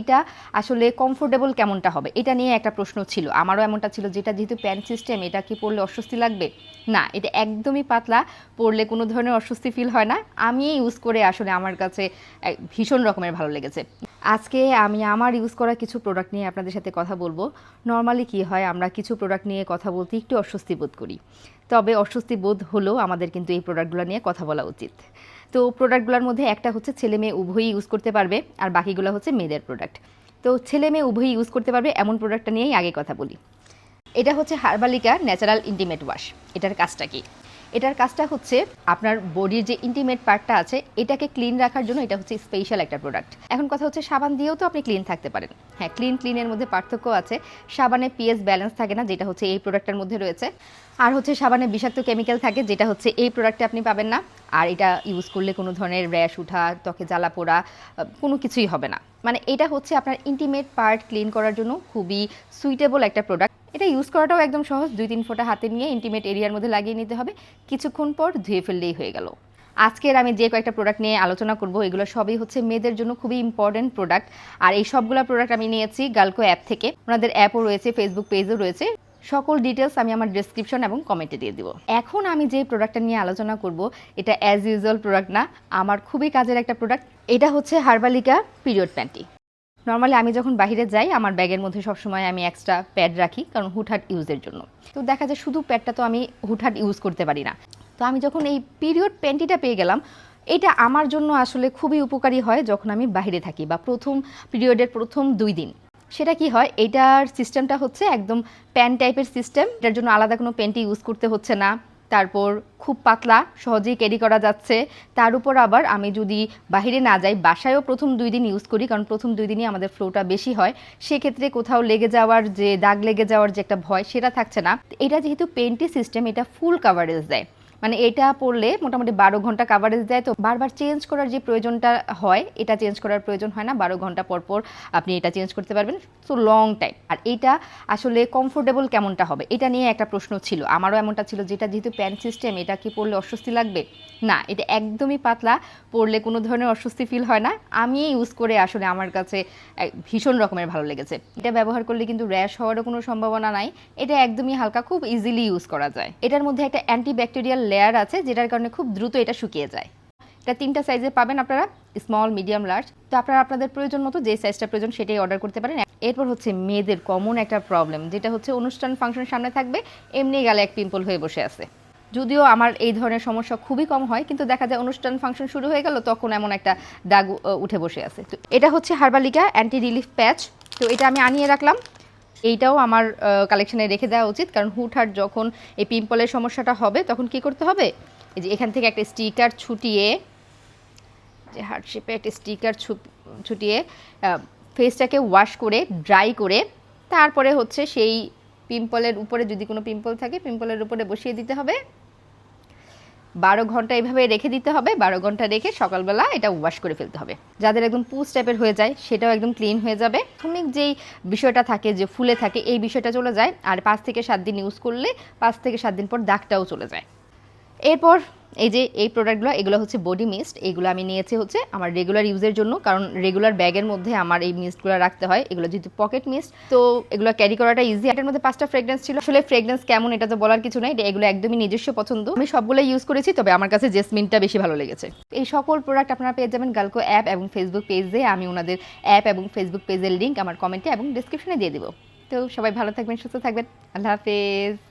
এটা আসলে কমফোর্টেবল কেমনটা হবে? এটা নিয়ে একটা প্রশ্ন ছিল। আমারও এমনটা ছিল যেটা যেহেতু প্যান্ট সিস্টেম এটা কি পরলে অস্বস্তি লাগবে? না, এটা একদমই পাতলা। পরলে কোনো ধরনের অস্বস্তি ফিল হয় না। আমি ইউজ করে আসলে আমার কাছে ভীষণ রকমের ভালো লেগেছে। আজকে আমি আমার ইউজ করা কিছু প্রোডাক্ট নিয়ে আপনাদের সাথে কথা বলব। নর্মালি কি হয়, আমরা কিছু প্রোডাক্ট নিয়ে কথা বলতে একটু অস্বস্তি বোধ করি। তবে অস্বস্তি বোধ হলেও আমাদের কিন্তু এই প্রোডাক্টগুলো নিয়ে কথা বলা উচিত। তো প্রোডাক্টগুলোর মধ্যে একটা হচ্ছে ছেলে মেয়ে উভয়ই ইউজ করতে পারবে, আর বাকিগুলো হচ্ছে মেয়েদের প্রোডাক্ট তো ছেলে মেয়ে উভয়ই ইউজ করতে পারবে, এমন প্রোডাক্টটা নিয়েই আগে কথা বলি। এটা হচ্ছে হার্বালিকা ন্যাচারাল ইন্টিমেট ওয়াশ এটার কাজটা কি? এটার কাজটা হচ্ছে আপনার বডির যে ইন্টিমেট পার্টটা আছে, এটাকে ক্লিন রাখার জন্য এটা হচ্ছে স্পেশাল একটা প্রোডাক্ট এখন কথা হচ্ছে সাবান দিয়েও তো আপনি ক্লিন থাকতে পারেন। হ্যাঁ ক্লিন ক্লিনের মধ্যে পার্থক্য আছে। সাবানে পিএস ব্যালেন্স থাকে না, যেটা হচ্ছে এই প্রোডাক্টের মধ্যে রয়েছে। আর হচ্ছে সাবানে বিষাক্ত কেমিক্যাল থাকে, যেটা হচ্ছে এই প্রোডাক্টে আপনি পাবেন না। আর এটা ইউজ করলে কোনো ধরনের র্যাশ উঠা, ত্বকে জ্বালা পোড়া কোনো কিছুই হবে না। মানে এটা হচ্ছে আপনার ইন্টিমেট পার্ট ক্লিন করার জন্য খুবই সুইটেবল একটা প্রোডাক্ট এটা ইউজ করাটাও একদম সহজ। দুই তিন ফোঁটা হাতে নিয়ে ইন্টিমেট এরিয়ার মধ্যে লাগিয়ে নিতে হবে। কিছুক্ষণ পর ধুয়ে ফেললেই হয়ে গেল। আজকের আমি যে কয়েকটা প্রোডাক্ট নিয়ে আলোচনা করব, এগুলো সবই হচ্ছে মেয়েদের জন্য খুবই ইম্পর্টেন্ট প্রোডাক্ট আর এই সবগুলো প্রোডাক্ট আমি নিয়েছি গালকো অ্যাপ থেকে। ওনাদের অ্যাপও রয়েছে ফেসবুক পেজও রয়েছে। সকল ডিটেলস আমি আমার ডেসক্রিপশন এবং কমেন্টে দিয়ে দিব। এখন আমি যে প্রোডাক্টটা নিয়ে আলোচনা করব, এটা অ্যাজ ইউজুয়াল প্রোডাক্ট না, আমার খুবই কাজের একটা প্রোডাক্ট এটা হচ্ছে হার্বালিকা পিরিয়ড প্যান্টি নর্মালি আমি যখন বাইরে যাই, আমার ব্যাগের মধ্যে সবসময় আমি এক্সট্রা প্যাড রাখি, কারণ হুটহাট ইউজের জন্য। তো দেখা যায় শুধু প্যাডটা তো আমি হুটহাট ইউজ করতে পারি না। তো আমি যখন এই পিরিয়ড প্যান্টিটা পেয়ে গেলাম, এটা আমার জন্য আসলে খুবই উপকারী হয় যখন আমি বাইরে থাকি বা প্রথম পিরিয়ডের প্রথম দুই দিন। সেটা কি হয়? এটার সিস্টেমটা হচ্ছে একদম প্যান টাইপের সিস্টেম এটার জন্য আলাদা কোনো প্যান্টি ইউজ করতে হচ্ছে না। তারপর খুব পাতলা, সহজেই ক্যারি করা যাচ্ছে। তার উপর আবার আমি যদি বাইরে না যাই, বাসায়ও প্রথম দুই দিন ইউজ করি, কারণ প্রথম দুই দিনই আমাদের ফ্লোটা বেশি হয়। সেক্ষেত্রে কোথাও লেগে যাওয়ার যে, দাগ লেগে যাওয়ার যে একটা ভয়, সেটা থাকছে না। এটা যেহেতু পেন্টি সিস্টেম এটা ফুল কাভারেজ দেয়। মানে এটা পড়লে মোটামুটি বারো ঘণ্টা কাভারেজ দেয়। তো বারবার চেঞ্জ করার যে প্রয়োজনটা হয়, এটা চেঞ্জ করার প্রয়োজন হয় না। বারো ঘণ্টা পর পর আপনি এটা চেঞ্জ করতে পারবেন। সো লং টাইম আর এটা আসলে কমফোর্টেবল কেমনটা হবে? এটা নিয়ে একটা প্রশ্ন ছিল। আমারও এমনটা ছিল, যেটা যেহেতু প্যান্ট সিস্টেম এটা কি পড়লে অস্বস্তি লাগবে? না, এটা একদমই পাতলা পরলে কোনো ধরনের অস্বস্তি ফিল হয় না। আমি ইউজ করে আসলে আমার কাছে ভীষণ রকমের ভালো লেগেছে। এটা ব্যবহার করলে কিন্তু র্যাশ হওয়ারও কোনো সম্ভাবনা নাই। এটা একদমই হালকা, খুব ইজিলি ইউজ করা যায়। এটার মধ্যে একটা অ্যান্টিব্যাকটেরিয়াল লেয়ার আছে, যেটার কারণে খুব দ্রুত এটা শুকিয়ে যায়। এটা তিনটা সাইজে পাবেন আপনারা স্মল মিডিয়াম লার্জ তো আপনারা আপনাদের প্রয়োজন মতো যে সাইজটা প্রয়োজন সেটাই অর্ডার করতে পারেন। এরপর হচ্ছে মেয়েদের কমন একটা প্রবলেম যেটা হচ্ছে অনুষ্ঠান ফাংশন সামনে থাকবে, এমনি গালে এক পিম্পল হয়ে বসে আছে। যদিও আমার এই ধরনের সমস্যা খুবই কম হয়, কিন্তু দেখা যায় অনুষ্ঠান ফাংশন শুরু হয়ে গেল, তখন এমন একটা দাগ উঠে বসে আছে। তো এটা হচ্ছে হার্বালিকা অ্যান্টি রিলিফ প্যাচ তো এটা আমি আনিয়ে রাখলাম। এইটাও আমার কালেকশনে রেখে দেওয়া উচিত, কারণ হুটহাট যখন এই পিম্পলের সমস্যাটা হবে, তখন কি করতে হবে? এই যে এখান থেকে একটা স্টিকার ছুটিয়ে, যে হার্ট শেপে একটা স্টিকার ছুটিয়ে ফেসটাকে ওয়াশ করে ড্রাই করে, তারপরে হচ্ছে সেই পিম্পলের উপরে যদি কোনো পিম্পল থাকে, পিম্পলের উপরে বসিয়ে দিতে হবে। বারো ঘণ্টা এইভাবে রেখে দিতে হবে। বারো ঘণ্টা রেখে সকালবেলা এটা ওয়াশ করে ফেলতে হবে। যাদের একদম পুস টাইপের হয়ে যায়, সেটাও একদম ক্লিন হয়ে যাবে। প্রাথমিক যেই বিষয়টা থাকে, যে ফুলে থাকে, এই বিষয়টা চলে যায়। আর পাঁচ থেকে সাত দিন ইউজ করলে পাঁচ থেকে সাত দিন পর দাগটাও চলে যায়। এরপর এই যে এই প্রোডাক্টগুলো এগুলো হচ্ছে বডি মিস্ট এগুলো আমি নিয়েছি হচ্ছে আমার রেগুলার ইউজের জন্য, কারণ রেগুলার ব্যাগের মধ্যে আমার এই মিস্টগুলো রাখতে হয়, এগুলো যেহেতু পকেট মিস্ট তো এগুলো ক্যারি করাটা ইজি এটার মধ্যে পাঁচটা ফ্রেগরেন্স ছিল। আসলে ফ্রেগরেন্স কেমন এটা তো বলার কিছু নাই, এগুলো একদমই নিজস্ব পছন্দ। আমি সবগুলো ইউজ করেছি, তবে আমার কাছে জেসমিনটা বেশি ভালো লেগেছে। এই সকল প্রোডাক্ট আপনারা পেয়ে যাবেন গালকো অ্যাপ এবং ফেসবুক পেজে আমি ওনাদের অ্যাপ এবং ফেসবুক পেজের লিঙ্ক আমার কমেন্টে এবং ডিসক্রিপশনে দিয়ে দিব। তো সবাই ভালো থাকবেন, সুস্থ থাকবেন। আল্লাহ হাফেজ।